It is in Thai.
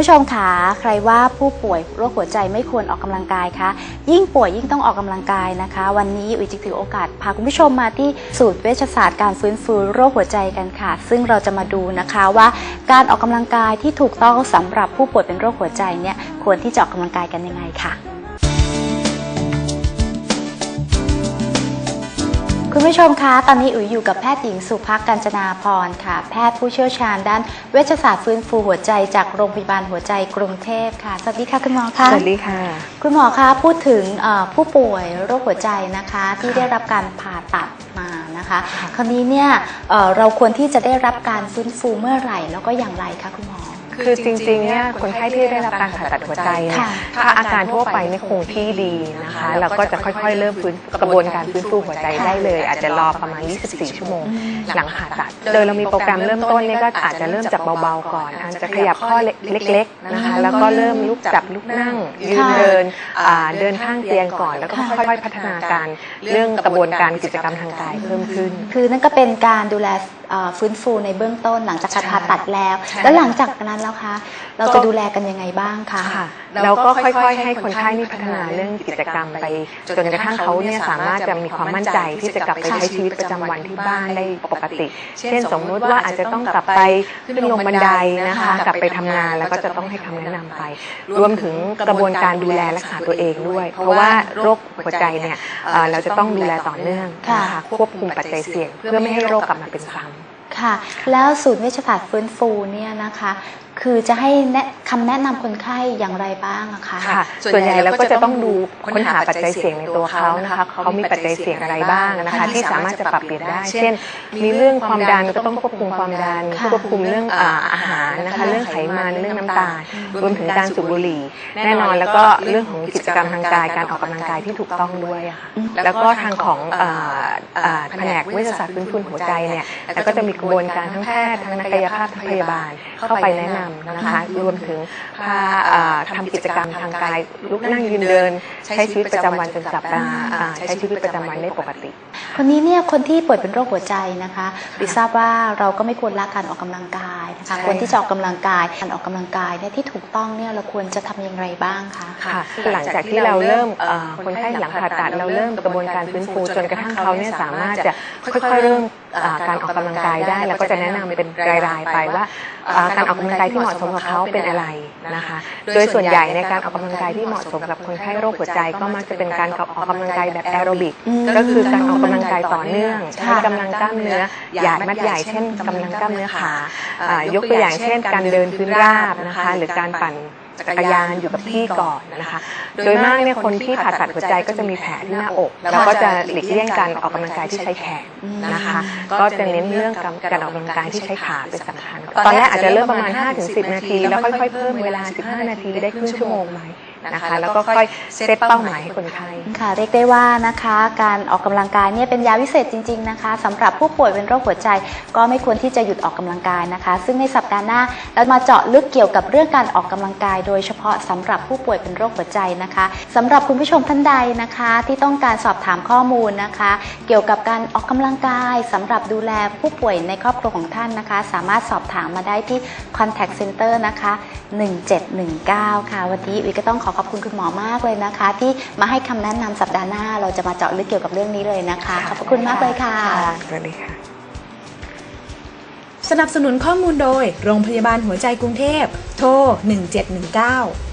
ผู้ชมคะใครว่าผู้ป่วยโรคหัวใจไม่ควรออกกำลังกายคะยิ่งป่วยยิ่งต้องออกกำลังกายนะคะ วันนี้อุ๋ยจิกถือโอกาสพาคุณผู้ชมมาที่สูตรเวชศาสตร์การฟื้นฟูโรคหัวใจกันค่ะ ซึ่งเราจะมาดูนะคะว่า การออกกำลังกายที่ถูกต้องสำหรับผู้ป่วยเป็นโรคหัวใจเนี่ยควรที่จะออกกำลังกายกันยังไงค่ะ คุณผู้ชมคะตอนนี้อุ๋ยอยู่กับแพทย์หญิงสุภักกัญจนาพรค่ะ แพทย์ผู้เชี่ยวชาญด้านเวชศาสตร์ฟื้นฟูหัวใจจากโรงพยาบาลหัวใจกรุงเทพค่ะ สวัสดีค่ะคุณหมอคะสวัสดีค่ะ คุณหมอคะพูดถึงเอ่อผู้ป่วยโรคหัวใจนะคะ ที่ได้รับการผ่าตัดมานะคะค่ะคราวนี้เนี่ยเอ่อเราควรที่จะได้รับการฟื้นฟูเมื่อไหร่ แล้วก็อย่างไรคะคุณหมอ คือจริงๆเนี่ยคนไข้ที่ได้รับการผ่าตัดหัวใจเนี่ยค่ะถ้าอาการทั่วไปเนี่ยคงที่ดีนะคะเราก็จะค่อยๆ เริ่มฟื้นกระบวนการฟื้นฟูหัวใจได้เลย อาจจะรอประมาณ 24 ชั่วโมง หลังผ่าตัด โดยเรามีโปรแกรมเริ่มต้นเนี่ยก็อาจจะเริ่มจากเบาๆก่อน อาจจะขยับข้อเล็กๆนะคะแล้วก็เริ่มลุกจับลุกนั่งยืนเดินอ่าเดินข้างเตียงก่อน แล้วก็ค่อยๆ พัฒนาการเรื่องกระบวนการกิจกรรมทางกายเพิ่มขึ้น คือนั่นก็เป็นการดูแลเอ่อฟื้นฟูในเบื้องต้นหลังจากการใช่ผ่าตัดแล้วใช่แล้วหลังจากนั้นแล้วคะ เราจะดูแลกันยังไงบ้างคะ ค่ะเราก็ค่อยๆ ให้คนไข้นี่พัฒนาเรื่องกิจกรรมไป จนกระทั่งเขาเนี่ยสามารถจะมีความมั่นใจที่จะกลับไปใช้ชีวิตประจำวันที่บ้านได้ปกติ เช่นสมมุติว่าอาจจะต้องกลับไปขึ้นลงบันไดนะคะ กลับไปทำงานแล้วก็จะต้องให้คำแนะนำไป รวมถึงกระบวนการดูแลรักษาตัวเองด้วย เพราะว่าโรคหัวใจเนี่ยเอ่อเราจะต้องดูแลต่อเนื่องนะคะควบคุมปัจจัยเสี่ยง เพื่อไม่ให้โรคกลับมาเป็นซ้ำ ค่ะ แล้วศูนย์เวชศาสตร์ฟื้นฟูเนี่ยนะคะ คือจะให้แนะคำแนะนำคนไข้อย่างไรบ้างอะคะ ค่ะส่วนใหญ่เราก็จะต้องดูค้นหาปัจจัยเสี่ยงในตัวเขานะคะเขามีปัจจัยเสี่ยงอะไรบ้างนะคะ ที่สามารถจะปรับเปลี่ยนได้ เช่น มีเรื่องความดันก็ต้องควบคุมความดันค่ะควบคุมเรื่องอ่าอาหารนะคะเรื่องไขมันเรื่องน้ำตาลรวมถึงการสูบบุหรี่ แน่นอนแล้วก็เรื่องของกิจกรรมทางกายการออกกำลังกายที่ถูกต้องด้วยอะค่ะแล้วก็ทางของอ่าอ่าแผนกเวชศาสตร์ฟื้นฟูหัวใจเนี่ยแล้วก็จะมีกระบวนการทั้งแพทย์ทั้งนักกายภาพทั้งพยาบาลเข้าไปแนะนำนะคะ รวมถึงพาอ่าทำกิจกรรมทางกายลุกนั่งยืนเดิน ใช้ชีวิตประจำวันจนกลับมาอ่าใช้ชีวิตประจำวันได้ปกติ คนนี้เนี่ยคนที่ป่วยเป็นโรคหัวใจนะคะดิทราบว่าเราก็ไม่ควรละการออกกำลังกายนะคะใช่ควรที่จะออกกำลังกายการออกกำลังกายเนี่ยที่ถูกต้องเนี่ยเราควรจะทำอย่างไรบ้างคะค่ะหลังจากที่เราเริ่มเอ่อคนไข้หลังผ่าตัดเราเริ่มกระบวนการฟื้นฟูจนกระทั่งเขาเนี่ยสามารถจะค่อยๆเริ่มอ่าการออกกำลังกายได้ แล้วก็จะแนะนำเป็นรายๆไปว่าอ่าการออกกำลังกายที่เหมาะสมกับเขาเป็นอะไรนะคะ โดยส่วนใหญ่ในการออกกำลังกายที่เหมาะสมกับคนไข้โรคหัวใจ ก็มักจะเป็นการออกกำลังกายแบบแอโรบิกอืมก็คือการออกกำลังกายต่อเนื่องใช้ค่ะกำลังกล้ามเนื้อหยาดมัดใหญ่เช่นกำลังกล้ามเนื้อขาอ่ายกตัวอย่างเช่น การเดินพื้นราบนะคะ หรือการปั่นจักรยานอยู่กับที่ก่อนนะคะ โดยมากเนี่ยคนที่ผ่าตัดหัวใจก็จะมีแผลที่หน้าอก แล้วก็จะหลีกเลี่ยงการออกกำลังกายที่ใช้แขนนะคะ ก็จะเน้นเรื่องการออกกำลังกายที่ใช้ขาเป็นสำคัญ ตอนแรกอาจจะเริ่มประมาณ 5-10 นาที แล้วค่อยๆเพิ่มเวลา 15 นาทีได้ครึ่งชั่วโมงไหม นะคะ แล้วก็ค่อยเซตเป้าหมายให้คนไข้ค่ะ เรียกได้ว่านะคะ การออกกำลังกายเนี่ยเป็นยาวิเศษจริง ๆนะคะสำหรับผู้ป่วยเป็นโรคหัวใจ ก็ไม่ควรที่จะหยุดออกกำลังกายนะคะ ซึ่งในสัปดาห์หน้าเรามาเจาะลึกเกี่ยวกับเรื่องการออกกำลังกาย โดยเฉพาะสำหรับผู้ป่วยเป็นโรคหัวใจนะคะสำหรับคุณผู้ชมท่านใดนะคะ ที่ต้องการสอบถามข้อมูลนะคะ เกี่ยวกับการออกกำลังกายสำหรับดูแลผู้ป่วยในครอบครัวของท่านนะคะ สามารถสอบถามมาได้ที่ contact center นะคะ1719 ค่ะวันนี้วิก็ต้องขอขอบคุณคุณหมอมากเลยนะคะ ที่มาให้คำแนะนำสัปดาห์หน้า เราจะมาเจาะลึกเกี่ยวกับเรื่องนี้เลยนะคะ ขอบพระคุณมากเลยค่ะสวัสดีค่ะ สนับสนุนข้อมูลโดย โรงพยาบาลหัวใจกรุงเทพ โทร 1719